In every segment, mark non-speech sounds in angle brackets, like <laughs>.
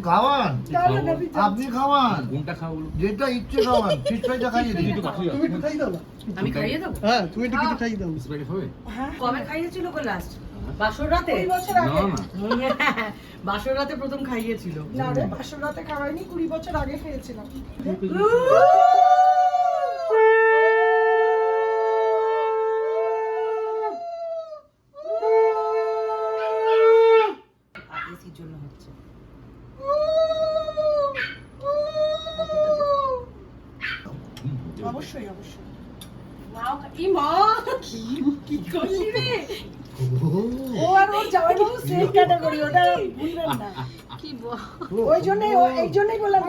খাওয়ান। আপনি খাওয়ান। কোনটা খাওয়া যেটা ইচ্ছে খাওয়ান ফিশ ফ্রাইটা খাইয়ে দিন। তুমি একটু খাই দাও। আমি খাইয়ে দাও হ্যাঁ তুমি একটু কিছু খাইয়ে দাও। স্প্রাইট খাবে? হ্যাঁ। কবে খাইয়েছিল গো লাস্ট বাসর রাতে? কুড়ি বছর না আগে <laughs> বাসর রাতে প্রথম খাইয়েছিল। না রে বাসর রাতে খাওয়াইনি কুড়ি বছর আগে খেয়েছিলাম এসির জন্য হচ্ছে অবশ্যই অবশ্যই। নাও খা- মা কি কি করলি রে? ও আর ওর জামাই বাবু সেম ক্যাটাগরি ওটা ভুলবেন না। কি ওই জন্যই এই জন্যই বললাম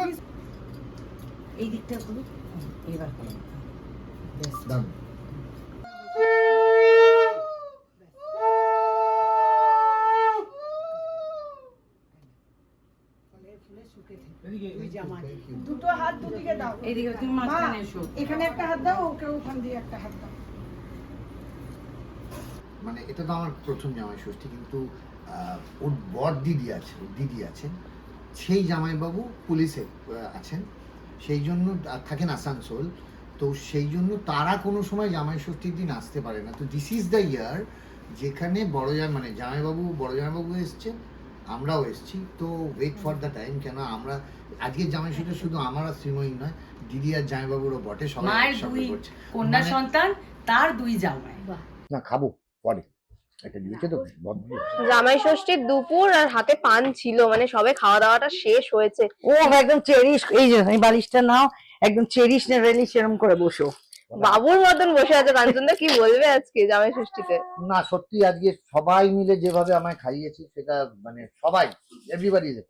এই দিকটা করো। এবার করো। বেশ দারুণ। ফলে ফুলে শুকে থাকে। এদিকে তুই জামা দে। Thank you. দুটো হাত দুদিকে দাও এইদিকে তুমি মাঝখানে এসো। এখানে একটা হাত দাও ওকে ওখান দিয়ে একটা হাত দাও। মানে এটা তো আমার প্রথম জামাই ষষ্ঠী কিন্তু ওর বর দিদি আছে ওর দিদি আছেন। সেই জামাইবাবু পুলিশে আছেন। সেই জন্য থাকেন আসানসোল। তো সেই জন্য তারা কোনো সময় জামাই ষষ্ঠীর দিন আসতে পারে না। তো দিস ইজ দ্য ইয়ার যেখানে বড় জামাই মানে জামাইবাবু বড় জামাইবাবু এসছেন আমরাও এসছি। তো ওয়েট ফর দ্য টাইম কেন আমরা আজকের জামাই ষষ্ঠী শুধু আমার আর শ্রীময়ী নয় দিদি আর জামাইবাবুরও বটে সবাই মায়ের দুই কন্যা মানে- সন্তান তার দুই জামাই। না খাব পরে। জামাই ষষ্ঠীর দুপুর আর হাতে পান ছিল মানে সবে খাওয়া দাওয়াটা শেষ হয়েছে। ও একদম চেরিশ এই যে বালিশটা নাও একদম চেরিশ নে রেলিশ এরকম করে বসো। বাবুর মতন বসে আছে কাঞ্চনদা কি বলবে আজকে জামাই ষষ্ঠীতে না সত্যি আজকে সবাই মিলে যেভাবে আমায় খাইয়েছে সেটা মানে সবাই এভরিবাডি ইজ এ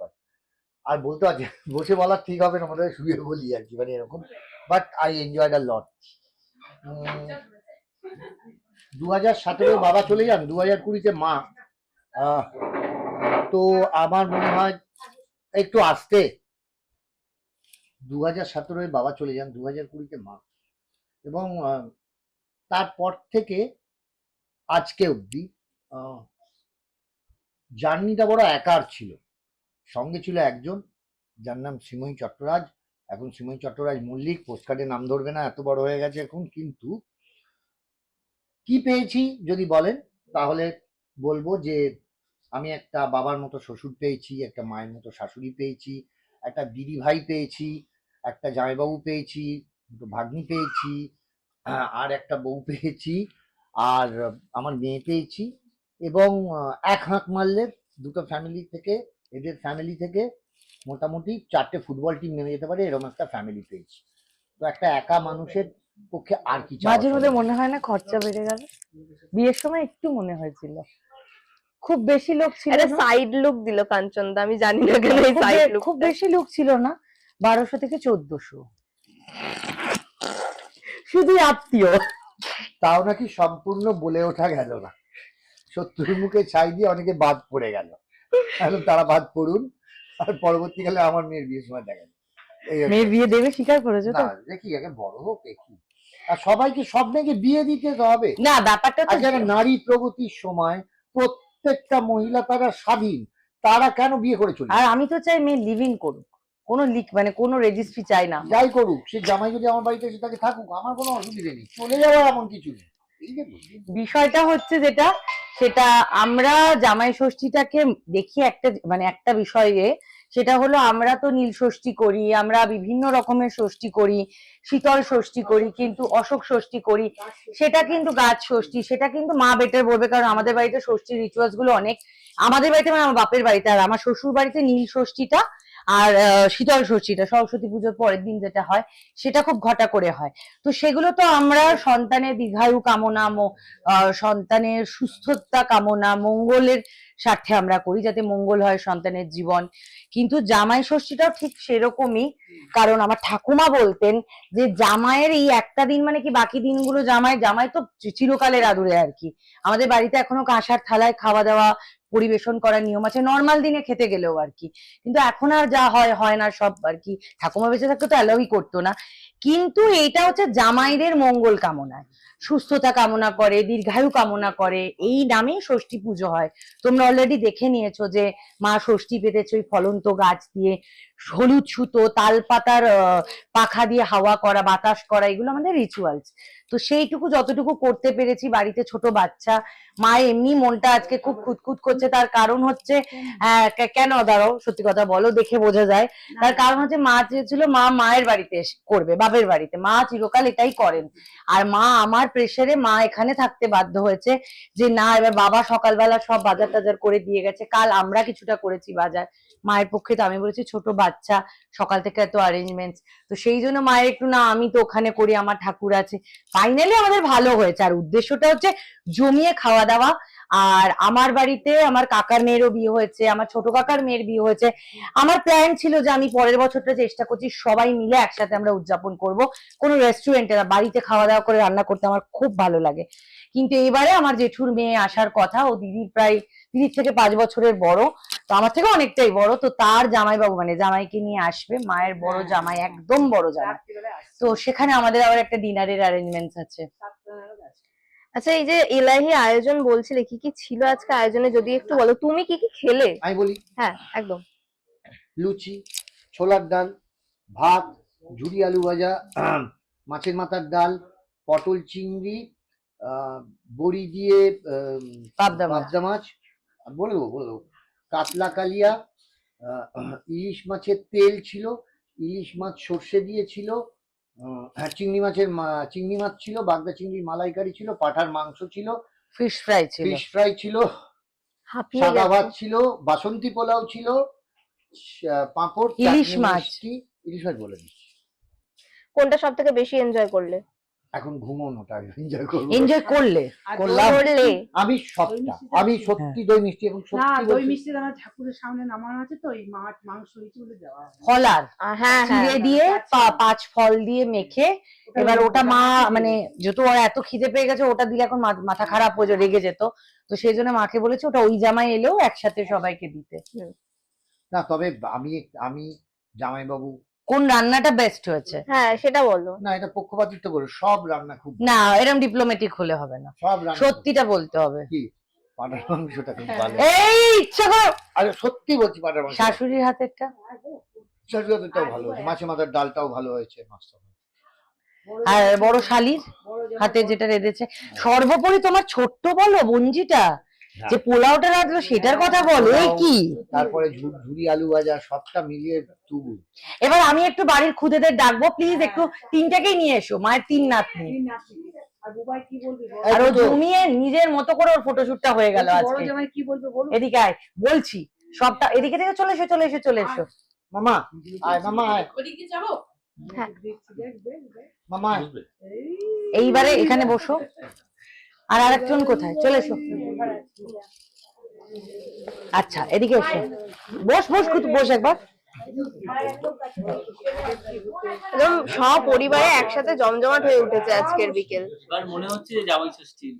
আর বলতে পারছি বসে বলা ঠিক হবে না আমাদের শুয়ে বলি আর কি মানে এরকম। But I enjoy the lot দু হাজার সতেরো বাবা চলে যান দু হাজার কুড়িতে মা। তো আমার মনে হয় একটু আসতে। দু হাজার সতেরোয় বাবা চলে যান দু হাজার কুড়িতে মা। এবং তারপর থেকে আজকে অবধি জার্নিটা বড় একার ছিল। সঙ্গে ছিল একজন, যার নাম সিমই চট্টরাজ। এখন সিমই চট্টরাজ মল্লিক পোস্টকার্ডে নাম ধরবে না, এত বড় হয়ে গেছে এখন, কিন্তু কি পেয়েছি যদি বলেন, তাহলে বলব যে, আমি একটা বাবার মতো শ্বশুর পেয়েছি, একটা মায়ের মতো শাশুড়ি পেয়েছি, একটা দিদি ভাই পেয়েছি, একটা জামাইবাবু পেয়েছি দুটো ভাগ্নি পেয়েছি আর একটা বউ পেয়েছি আর আমার মেয়ে পেয়েছি এবং এক হাঁক মারলে দুটো ফ্যামিলি থেকে এদের ফ্যামিলি থেকে মোটামুটি চারটে ফুটবল টিম নেমে যেতে পারে এরকম একটা ফ্যামিলি পেয়েছি। তো একটা একা মানুষের পক্ষে আর কি মাঝে মধ্যে মনে হয় না খরচা বেড়ে গেল? বিয়ের সময় একটু মনে হয়েছিল। খুব বেশি লোক ছিল সাইড লুক দিল কাঞ্চনদা আমি জানি না কেন খুব বেশি লোক ছিল না বারোশো থেকে চোদ্দশো। শুধু আত্মীয়। তাও নাকি সম্পূর্ণ বলে ওঠা গেল না। শত্রুর মুখে ছাই দিয়ে অনেকে বাদ পড়ে গেল। এখন তারা বাদ পড়ুন আর পরবর্তীকালে আমার মেয়ের বিয়ের সময় দেখা যাবে। এই হচ্ছে মেয়ে বিয়ে দেবে স্বীকার করেছ না দেখি আগে বড় হোক দেখি। আর সবাইকে সব মেয়েকে বিয়ে দিতে তো হবে। না ব্যাপারটা তো নারী প্রগতির সময় প্রত্যেকটা মহিলা তারা স্বাধীন তারা কেন বিয়ে করে চলবে? আর আমি তো চাই মেয়ে লিভিং করুক। কোনো লিক মানে কোনো রেজিস্ট্রি চাই না। যাই করুক সে জামাই যদি আমার বাড়িতে এসে তাকে থাকুক আমার কোনো অসুবিধে নেই। চলে যাওয়ার এমন কিছু নেই। বিষয়টা হচ্ছে যেটা সেটা আমরা জামাই ষষ্ঠীটাকে দেখি একটা মানে একটা বিষয়ে সেটা হলো আমরা তো নীল ষষ্ঠী করি আমরা বিভিন্ন রকমের ষষ্ঠী করি শীতল ষষ্ঠী করি কিন্তু অশোক ষষ্ঠী করি সেটা কিন্তু গাছ ষষ্ঠী সেটা কিন্তু মা বেটার বলবে কারণ আমাদের বাড়িতে ষষ্ঠীর রিচুয়ালসগুলো অনেক। আমাদের বাড়িতে মানে আমার বাপের বাড়িতে আর আমার শ্বশুর বাড়িতে নীল ষষ্ঠীটা আর শীতল ষষ্ঠীটা সরস্বতী পুজোর পরের দিন যেটা হয়, সেটা খুব ঘটা করে হয়। তো সেগুলো তো আমরা সন্তানের দীর্ঘায়ু কামনা সন্তানের সুস্থতা কামনা, মঙ্গলের স্বার্থে আমরা করি যাতে মঙ্গল হয় সন্তানের জীবন। কিন্তু জামাই ষষ্ঠীটাও ঠিক সেরকমই, কারণ আমার ঠাকুমা বলতেন যে জামাইয়ের এই একটা দিন মানে কি বাকি দিনগুলো জামাই জামাই তো চিরকালের আদুরে আর কি। আমাদের বাড়িতে এখনও কাঁসার থালায় খাওয়া দাওয়া পরিবেশন করার নিয়ম আছে। নর্মাল দিনে খেতে গেলেও আর কি। কিন্তু এখন আর যা হয় হয় না, সব আর কি। ঠাকুমা বেঁচে থাকতে তো অ্যালাউই করতো না। কিন্তু এইটা হচ্ছে জামাইদের মঙ্গল কামনায়। সুস্থতা কামনা করে, দীর্ঘায়ু কামনা করে। এই নামেই ষষ্ঠী পুজো হয়। তোমরা অলরেডি দেখে নিয়েছো যে মা ষষ্ঠী পেতেছে ওই ফলন্ত গাছ দিয়ে। হলুদ সুতো তাল পাতার পাখা দিয়ে হাওয়া করা, বাতাস করা, এগুলো আমাদের রিচুয়ালস তো সেইটুকু যতটুকু করতে পেরেছি বাড়িতে ছোট বাচ্চা, মা এমনি মনটা আজকে খুব খুঁতখুত করছে। তার কারণ হচ্ছে কেন দাঁড়াও, সত্যি কথা বলো, দেখে বোঝা যায়। তার কারণ হচ্ছে মা চেয়েছিল মা মায়ের বাড়িতে করবে, বাপের বাড়িতে। মা চিরকাল এটাই করেন। আর মা আমার প্রেসারে মা এখানে থাকতে বাধ্য হয়েছে যে, না, এবার বাবা সকালবেলা সব বাজার টাজার করে দিয়ে গেছে। কাল আমরা কিছুটা করেছি বাজার। মায়ের পক্ষে তো আমি বলেছি, ছোট বাচ্চা, সকাল থেকে এত অ্যারেঞ্জমেন্টস তো সেই জন্য মায়ের একটু, না, আমি তো ওখানে করি, আমার ঠাকুর আছে। ফাইনালি আমাদের ভালো হয়েছে। আর উদ্দেশ্যটা হচ্ছে জমিয়ে খাওয়া দাওয়া। আর আমার বাড়িতে আমার কাকার মেয়েরও বিয়ে হয়েছে আমার ছোট কাকার মেয়ের বিয়ে হয়েছে। আমার প্ল্যান ছিল যে আমি পরের বছরটা চেষ্টা করছি সবাই মিলে একসাথে আমরা উদযাপন করব। কোনো রেস্টুরেন্টে না বাড়িতে খাওয়া দাওয়া করে রান্না করতে আমার খুব ভালো লাগে। কিন্তু এবারে আমার জেঠুর মেয়ে আসার কথা ও দিদির প্রায় দিদির থেকে পাঁচ বছরের বড় তো আমার থেকে অনেকটাই বড় তো তার জামাইবাবু মানে জামাইকে নিয়ে আসবে মায়ের বড় জামাই একদম বড় জামাই। তো সেখানে আমাদের আবার একটা ডিনারের অ্যারেঞ্জমেন্টস আছে। আচ্ছা এই যে এলাহি আয়োজন বলছিলে কি কি ছিল আজকে আয়োজনে? যদি একটু বলো তুমি কি কি খেলে? আমি বলি। হ্যাঁ একদম। লুচি ছোলার ডাল ভাত ঝুরি আলু ভাজা <clears throat> মাছের মাথার ডাল পটল চিংড়ি বড়ি দিয়ে পাবদা মাছ। পাবদা মাছ। আর বলে দেবো বলে দেবো। কাতলা কালিয়া <clears throat> ইলিশ মাছের তেল ছিল ইলিশ মাছ সর্ষে দিয়ে ছিল আহ, হ্যাঁ চিংড়ি মাছের চিংড়ি মাছ ছিল বাগদা চিংড়ির মালাইকারি ছিল পাঠার মাংস ছিল ফিশ ফ্রাই ছিল। ফিশ ফ্রাই ছিল সাদা ভাত ছিল বাসন্তী পোলাও ছিল পাঁপড় ইলিশ মাছ। ইলিশ মাছ বলে দিচ্ছি। কোনটা সব থেকে বেশি এনজয় করলে? এখন ঘুমোনোটা এনজয় করব। এনজয় করলে করলাম করলে আমি সবটা আমি সত্যি দই মিষ্টি এবং না সত্যি দই মিষ্টি দানা ঠাকুরের সামনে নামানো আছে তো এই মাছ মাংস হিসেবে দেওয়া ফলার হ্যাঁ হ্যাঁ চিড়ে দিয়ে পাঁচ ফল দিয়ে মেখে এবার ওটা মা মানে যেহেতু ওর এত খিদে পেয়ে গেছে ওটা দিলে এখন মা- মাথা খারাপ হয়ে যেত, রেগে যেত। তো সেই জন্য মাকে বলেছে ওটা ওই জামাই এলেও একসাথে সবাইকে দিতে। না তবে আমি আমি জামাইবাবু কোন রান্নাটা বেস্ট হয়েছে? হ্যাঁ সেটা বলো। না এটা পক্ষপাতিত্ব করে সব রান্না খুব না এরকম ডিপ্লোমেটিক হলে হবে না। সব রান্না সত্যিটা বলতে হবে। কি? পাটার মাংসটা খুব ভালো। এই ইচ্ছা করো। আরে সত্যি বলছি পাটার মাংস। শাশুড়ির হাতেরটা? শাশুড়িটাও ভালো হয়েছে মাছে মাথার ডালটাও ভালো হয়েছে মাছটা আর বড় শালির হাতে যেটা রেঁধেছে। সর্বোপরি তোমার ছোট্ট বলো বঞ্জিটা যে পোলাওটা রাঁধলো সেটার কথা বলো এই কি? তারপরে ঝু- ঝুরি আলু ভাজা সবটা মিলিয়ে তুবু। এবার আমি একটু বাড়ির খুদেদের ডাকবো প্লিজ একটু তিনটাকেই নিয়ে এসো মায়ের তিন নাতনি। আর বুবাই কি বলবি বল? আর ও জমিয়ে নিজের মতো করে ওর ফটোশুটটা হয়ে গেল আজকে। কি বলবে এদিকে আয় বলছি সবটা এদিকে থেকে চলে এসো চলে এসো চলে এসো। মামা আয় মামা আয়। ওদিকে যাব? হ্যাঁ। মামা এইবারে এখানে বসো। আর আরেকজন কোথায়? চলে এসো। আচ্ছা এদিকে এসো। বস বস কুতু বস একবার। একদম সপরিবারে একসাথে জমজমাট হয়ে উঠেছে আজকের বিকেল। মনে হচ্ছে যে জামাই ষষ্ঠী।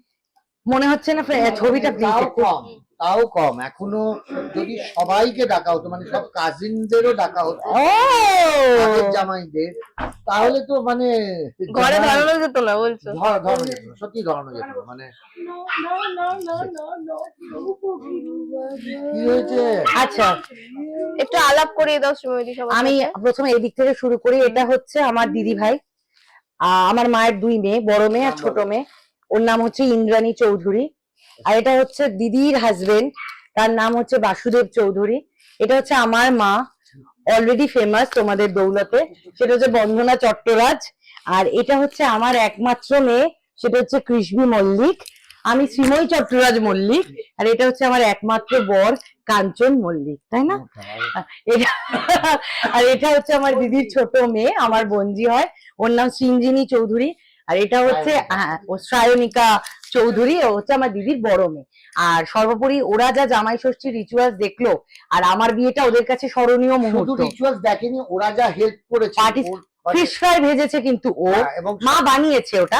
মনে হচ্ছে না ফ্রে- ছবিটা কম। তাও কম। এখনও যদি সবাইকে ডাকা হতো মানে সব কাজিনদেরও ডাকা হতো জামাইদের তাহলে তো মানে ঘরে ধরানো যেত না বলছো? ধরানো যেত সত্যি ধরানো যেত মানে কি হয়েছে? আচ্ছা একটু আলাপ করিয়ে দাও সবার আমি। প্রথমে এদিক থেকে শুরু করি এটা হচ্ছে আমার দিদি ভাই আহ, আমার মায়ের দুই মেয়ে বড় মেয়ে আর ছোট মেয়ে। ওর নাম হচ্ছে ইন্দ্রাণী চৌধুরী। আর এটা হচ্ছে দিদির হাজবেন্ড তার নাম হচ্ছে বাসুদেব চৌধুরী। এটা হচ্ছে আমার মা অলরেডি ফেমাস তোমাদের দৌলতে। সেটা হচ্ছে বন্দনা চট্টরাজ। আর এটা হচ্ছে আমার একমাত্র মেয়ে, সেটা হচ্ছে কৃষ্ণী মল্লিক। আমি শ্রীময়ী চট্টরাজ মল্লিক, আর এটা হচ্ছে আমার একমাত্র বর, কাঞ্চন মল্লিক, তাই না? আর এটা হচ্ছে আমার দিদির ছোট মেয়ে, আমার বঞ্জি হয়। ওর নাম সৃঞ্জিনী চৌধুরী। আর এটা হচ্ছে শ্রায়নিকা চৌধুরী ও হচ্ছে আমার দিদির বড় মেয়ে। আর সর্বোপরি ওরা যা জামাই ষষ্ঠী রিচুয়াল দেখল আর আমার বিয়েটা ওদের কাছে স্মরণীয় মুহূর্ত। রিচুয়ালস দেখেনি ওরা যা হেল্প করেছে ফিশ ফ্রাই ভেজেছে কিন্তু ও। হ্যাঁ, মা বানিয়েছে ওটা।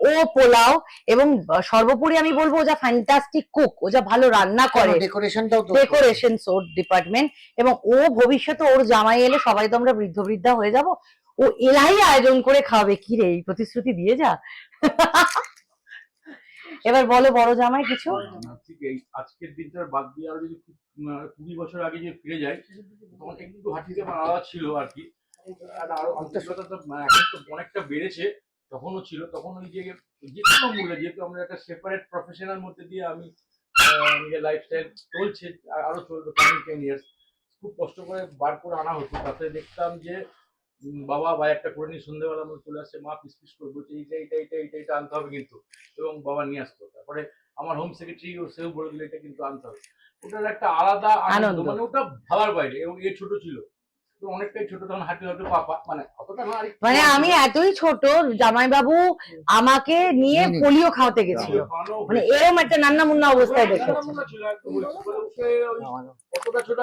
ও পোলাও এবং সর্বোপরি আমি বলব ও যা ফ্যান্টাস্টিক কুক ও যা ভালো রান্না করে। ডেকোরেশন ওর ডিপার্টমেন্ট এবং ও ভবিষ্যতে ওর জামাই এলে সবাই তো আমরা বৃদ্ধ বৃদ্ধা হয়ে যাব। ও এলাই আয়োজন করে খাওয়াবে। কি রে এই প্রতিশ্রুতি দিয়ে যা। এবার বলো বড় জামাই কিছু? ঠিক এই আজকের দিনটার বাদ দিয়ে আরও যদি কুড়ি বছর আগে যে ফিরে যাই তখন একটু হাঁটিতে আলাদা ছিল আর কি। আর আরও তো, এখন তো অনেকটা বেড়েছে তখনও ছিল। তখন ওই যে যে কোনো মূল্যে যেহেতু আমরা একটা সেপারেট প্রফেশনের মধ্যে দিয়ে আমি নিজের লাইফস্টাইল চলছে আর চলবে কামিং টেন ইয়ার্স খুব কষ্ট করে বার করে আনা হতো। তাতে দেখতাম যে বাবা ভাই একটা করে নিয়ে সন্ধ্যেবেলা আমার চলে আসছে মা পিস পিস করব বলছে এইটা এইটা এইটা এইটা এটা আনতে হবে কিন্তু। এবং বাবা নিয়ে আসতো। তারপরে আমার হোম সেক্রেটারি সেও বলে দিল এটা কিন্তু আনতে হবে। ওটার একটা আলাদা আনন্দ। মানে ওটা ভাবার বাইরে এবং এ ছোট ছিল। অনেকটাই ছোট তখন হাঁটতে হাঁটতে পাপা মানে অতটা না মানে আমি এতই ছোট জামাইবাবু আমাকে নিয়ে পোলিও খাওয়াতে গেছিল মানে। এরকম একটা নান্না মুন্না অবস্থায় অতটা ছোট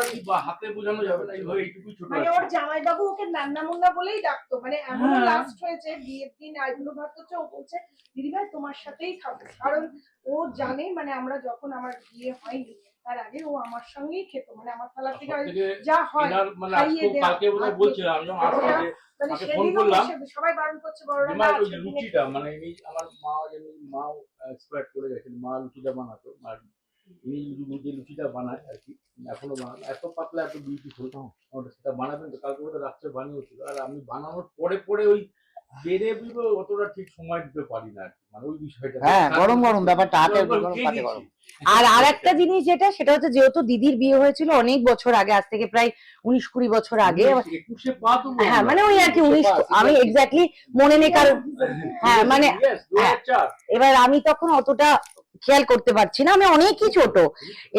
হাতে বোঝানো যাবে না এইভাবে এইটুকুই ছোট মানে আছে। ওর জামাইবাবু ওকে নান্না মুন্না বলেই ডাকতো মানে এমন হ্যাঁ। লাস্ট হয়েছে বিয়ের দিন আইগুলো ভাত হচ্ছে ও বলছে দিদিভাই তোমার সাথেই খাব কারণ ও জানে মানে আমরা যখন আমার বিয়ে হয়নি তার আগে ও আমার সঙ্গেই খেত মানে আমার থালা থেকে যা হয় মানে খাইয়ে আজকেও কালকে বোধহয় আজকে- আমি যখন আসলাম মানে ফোন করলাম। সবাই বারণ করছে বড়রা মা না মানে ইনি আমার মা যেমনি মা এক্সপায়ার করে গেছেন মা লুচিটা বানাতো আর যে লুচিটা বানায় আর কি এখনও বানান এত পাতলা এত বিউটিফুল ওটা সেটা বানাবেন তো কালকে ওটা রাত্রে বানিয়েছিল। আর আমি বানানোর পরে পরে ওই বেড়ে বুঝব অতটা ঠিক সময় দিতে পারি না মানে ওই বিষয়টা। হ্যাঁ, গরম গরম ব্যাপারটা, হাতে গরম গরম। আর আর একটা জিনিস যেটা সেটা হচ্ছে যেহেতু দিদির বিয়ে হয়েছিল অনেক বছর আগে আজ থেকে প্রায় উনিশ কুড়ি বছর আগে। হ্যাঁ মানে ওই আর কি উনিশ আমি এক্স্যাক্টলি মনে নেই কারণ হ্যাঁ, মানে- এবার আমি তখন অতটা খেয়াল করতে পারছি না। আমি অনেকই ছোট।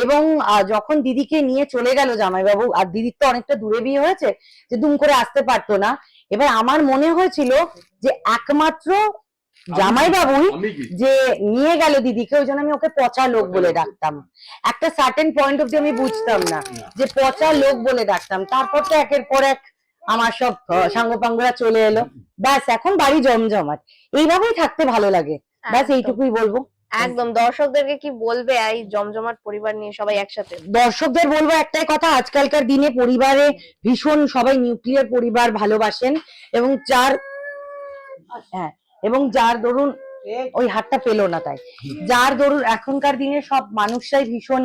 এবং যখন দিদিকে নিয়ে চলে গেল জামাইবাবু আর দিদির তো অনেকটা দূরে বিয়ে হয়েছে যে দুম করে আসতে পারতো না। এবার আমার মনে হয়েছিল যে একমাত্র জামাইবাবুই আমি কি? যে নিয়ে গেল দিদিকে ওই জন্য আমি ওকে পচা লোক বলে ডাকতাম। একটা সার্টেন পয়েন্ট অব্দি আমি বুঝতাম না যে পচা লোক বলে ডাকতাম। তারপর তো একের পর এক আমার সব সাঙ্গপাঙ্গরা চলে এলো। ব্যাস এখন বাড়ি জমজমাট। এইভাবেই থাকতে ভালো লাগে। ব্যাস এইটুকুই বলব। একদম। দর্শকদেরকে কি বলবে এই জমজমাট পরিবার নিয়ে সবাই একসাথে? দর্শকদের বলব একটাই কথা আজকালকার দিনে পরিবারে ভীষণ সবাই নিউক্লিয়ার পরিবার ভালোবাসেন এবং যার হ্যাঁ এবং যার ওই হাতটা পেল না তাই। যার দরুন এখনকার দিনে সব মানুষরাই ভীষণ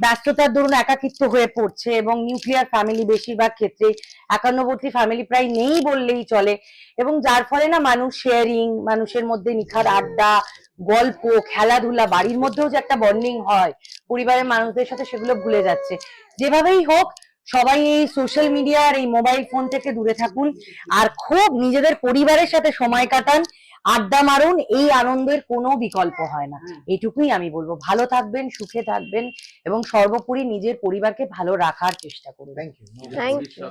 ব্যস্ততার দরুন একাকিত্ব হয়ে পড়ছে এবং নিউক্লিয়ার ফ্যামিলি বেশিরভাগ ক্ষেত্রে একান্নবর্তী ফ্যামিলি প্রায় নেই বললেই চলে। এবং যার ফলে না মানুষ শেয়ারিং মানুষের মধ্যে নিখার আড্ডা গল্প খেলাধুলা বাড়ির মধ্যেও যে একটা বন্ডিং হয় পরিবারের মানুষদের সাথে সেগুলো ভুলে যাচ্ছে। যেভাবেই হোক সবাই এই সোশ্যাল মিডিয়া আর এই মোবাইল ফোন থেকে দূরে থাকুন। আর খুব নিজেদের পরিবারের সাথে সময় কাটান। আড্ডা মারুন এই আনন্দের কোনো বিকল্প হয় না। এটুকুই আমি বলব। ভালো থাকবেন সুখে থাকবেন এবং সর্বোপরি নিজের পরিবারকে ভালো রাখার চেষ্টা করুন। Thank you